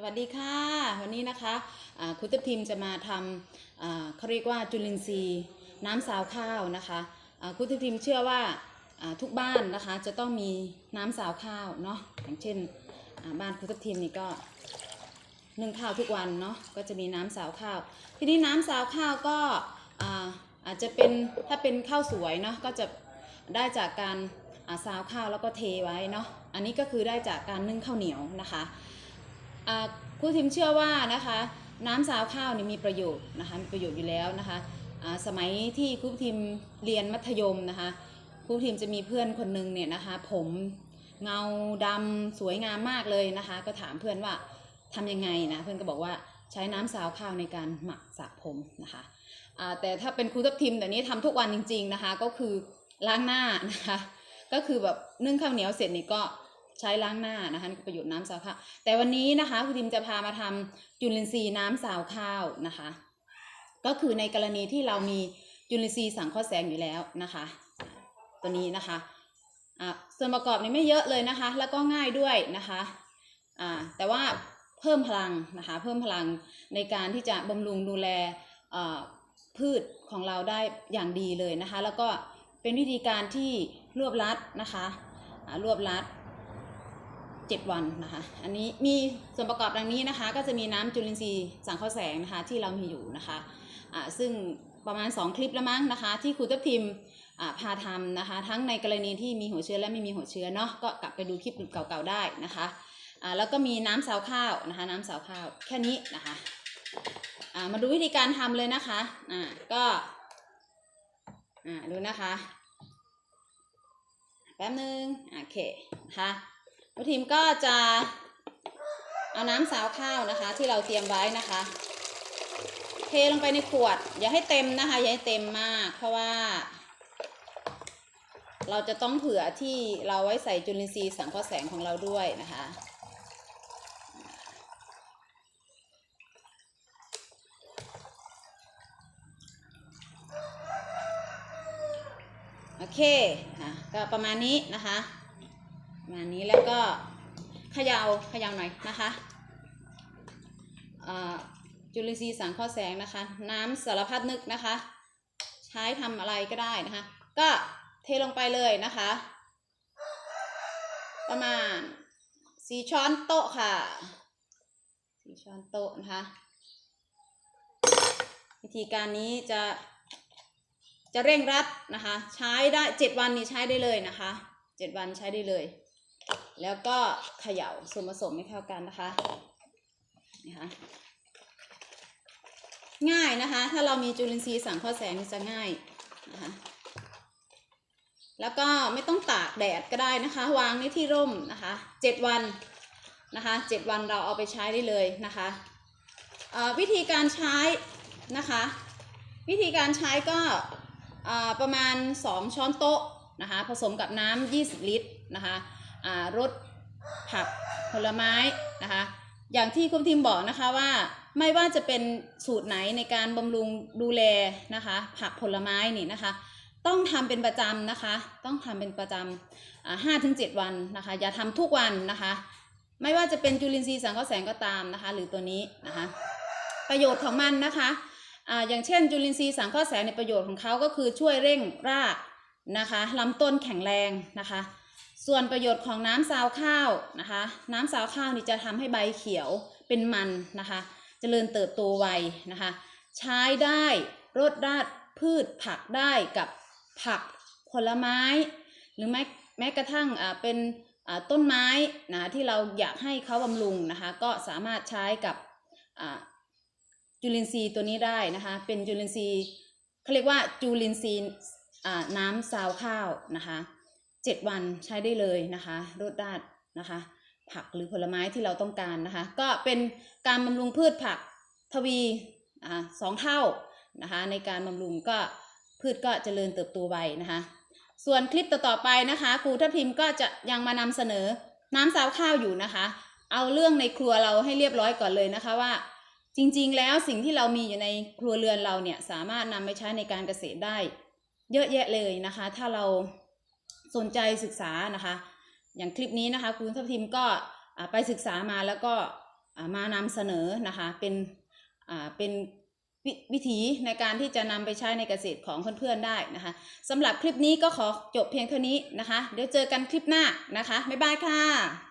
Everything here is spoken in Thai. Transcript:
สวัสดีค่ะ วันนี้นะคะอ่าคุณตะพิมจะมาทำเขาเรียกว่าจุลินทรีย์น้ำซาวข้าวนะคะอ่าคุณตะพิมเชื่อว่าทุกบ้านนะคะจะต้องมีน้ำซาวข้าวเนาะอย่างเช่นบ้านคุณตะพิมนี่ก็นึ่งข้าวทุกวันเนาะก็จะมีน้ำซาวข้าว ทีนี้น้ำซาวข้าวก็อาจจะเป็นถ้าเป็นข้าวสวยเนาะก็จะได้จากการอ่าวข้าวแล้วก็เทไว้เนาะอันนี้ก็คือได้จากการนึ่งข้าวเหนียวนะคะ ครูทิมเชื่อว่านะคะน้ำซาวข้าวนี่มีประโยชน์นะคะมีประโยชน์อยู่แล้วนะคะสมัยที่ครูทิมเรียนมัธยมนะคะครูทิมจะมีเพื่อนคนหนึงเนี่ยนะคะ ผมเงาดำสวยงามมากเลยนะคะ ก็ถามเพื่อนว่าทำยังไงนะเพื่อนก็บอกว่าใช้น้ำซาวข้าวในการหมักสระผมนะคะแต่ถ้าเป็นครูทับทิมแต่นี้ทำทุกวันจริง ๆนะคะ ก็คือล้างหน้านะคะก็คือแบบนึ่งข้าวเหนียวเสร็จนี่ก็ ใช้ล้างหน้านะคะประโยชน์น้ำซาวข้าวแต่วันนี้นะคะคุณทิมจะพามาทำจุลินทรีย์น้ำซาวข้าวนะคะ ก็คือในกรณีที่เรามีจุลินทรีย์สังเคราะห์แสงอยู่แล้วนะคะ ตัวนี้นะคะอะส่วนประกอบนี่ไม่เยอะเลยนะคะ แล้วก็ง่ายด้วยนะคะอ่าแต่ว่าเพิ่มพลังนะคะ เพิ่มพลังในการที่จะบำรุงดูแลเอ่อพืชของเราได้อย่างดีเลยนะคะ แล้วก็เป็นวิธีการที่รวบรัดนะคะรวบรัด 7 วันนะคะ อันนี้มีส่วนประกอบดังนี้นะคะ ก็จะมีน้ำจุลินทรีย์สังเคราะห์แสงนะคะที่เรามีอยู่นะคะอ่าซึ่งประมาณ 2 คลิปแล้วมั้งนะคะ ที่ครูทัพทิมพาทำนะคะ ทั้งในกรณีที่มีหัวเชื้อและไม่มีหัวเชื้อเนาะก็กลับไปดูคลิปเก่าๆได้นะคะอ่าแล้วก็มีน้ำซาวข้าวนะคะ น้ำซาวข้าวแค่นี้นะคะอ่ามาดูวิธีการทำเลยนะคะอ่าก็อ่าดูนะคะแป๊บนึงโอเคนะคะ น้ทีมก็จะเอาน้ำสาวข้าวนะคะ ที่เราเตรียมไว้นะคะ เทลงไปในขวด อย่าให้เต็มนะคะ อย่าให้เต็มมาก เพราะว่า เราจะต้องเผื่อที่เราไว้ใส่จุลินทรีย์สังเคราะห์แสงของเราด้วยนะคะโอเค อะ ก็ประมาณนี้นะคะ ประมาณนี้แล้วก็เขยา่าเขย่าหน่อยนะคะจุลินทรีย์สังเคราะห์แสงนะคะ น้ำสารพัดนึกนะคะ ใช้ทำอะไรก็ได้นะคะ ก็เทลงไปเลยนะคะ ประมาณสี่ช้อนโต๊ะค่ะสี่ช้อนโต๊ะนะคะวิธีการนี้จะจะเร่งรัดนะคะ ใช้ได้เจ็ดวันนี้ใช้ได้เลยนะคะเจ็ดวันใช้ได้เลย แล้วก็เขย่าส่วนผสมให้เข้ากันนะคะนะคะง่ายนะคะ ถ้าเรามีจุลินทรีย์สังเคราะห์แสงจะง่ายนะคะแล้วก็ไม่ต้องตากแดดก็ได้นะคะ วางในที่ร่มนะคะเจ็ดวันนะคะเจ็ดวันเราเอาไปใช้ได้เลยนะคะอ่อวิธีการใช้นะคะ วิธีการใช้ก็อ่อประมาณ 2 ช้อนโต๊ะนะคะ ผสมกับน้ำ20 ลิตรนะคะ รสผักผลไม้นะคะอย่างที่คุณทิมบอกนะคะว่าไม่ว่าจะเป็นสูตรไหนในการบำรุงดูแลนะคะ ผักผลไม้นี่นะคะ ต้องทำเป็นประจำนะคะ ต้องทำเป็นประจำห้าถึงเจ็ดวันนะคะ อย่าทำทุกวันนะคะ ไม่ว่าจะเป็นจุลินทรีย์สังเคราะห์แสงก็ตามนะคะ หรือตัวนี้นะคะ ประโยชน์ของมันนะคะอ่าอย่างเช่น จุลินทรีย์สังเคราะห์แสงในประโยชน์ของเขาก็คือช่วยเร่งรากนะคะลำต้นแข็งแรงนะคะ ส่วนประโยชน์ของน้ำซาวข้าวนะคะ น้ำซาวข้าวนี่จะทำให้ใบเขียวเป็นมันนะคะเจริญเติบโตไวนะคะ ใช้ได้รดราดพืชผักได้กับผักผลไม้ หรือแม้แม้กระทั่งอ่าเป็นอ่าต้นไม้นะที่เราอยากให้เขาบำรุงนะคะ ก็สามารถใช้กับอ่าจุลินทรีย์ตัวนี้ได้นะคะ เป็นจุลินทรีย์เขาเรียกว่าจุลินทรีย์อ่าน้ำซาวข้าวนะคะ เจ็ดวันใช้ได้เลยนะคะรดราดนะคะ ผักหรือผลไม้ที่เราต้องการนะคะ ก็เป็นการบำรุงพืชผักทวีอ่าสองเท่านะคะในการบำรุงก็พืชก็เจริญเติบโตไวนะคะ ส่วนคลิปต่อๆไปนะคะครูทัพทิมก็จะยังมานำเสนอน้ำซาวข้าวอยู่นะคะ เอาเรื่องในครัวเราให้เรียบร้อยก่อนเลยนะคะว่า จริงๆ แล้วสิ่งที่เรามีอยู่ในครัวเรือนเราเนี่ยสามารถนำไปใช้ในการเกษตรได้ เยอะแยะเลยนะคะ ถ้าเรา สนใจศึกษานะคะ อย่างคลิปนี้นะคะคุณทัพทิมก็ไปศึกษามาแล้วก็มานำเสนอนะคะเป็นเป็นวิวิธีในการที่จะนำไปใช้ในเกษตรของเพื่อนๆได้นะคะสำหรับคลิปนี้ก็ขอจบเพียงเท่านี้นะคะ เดี๋ยวเจอกันคลิปหน้านะคะ บ๊ายบายค่ะ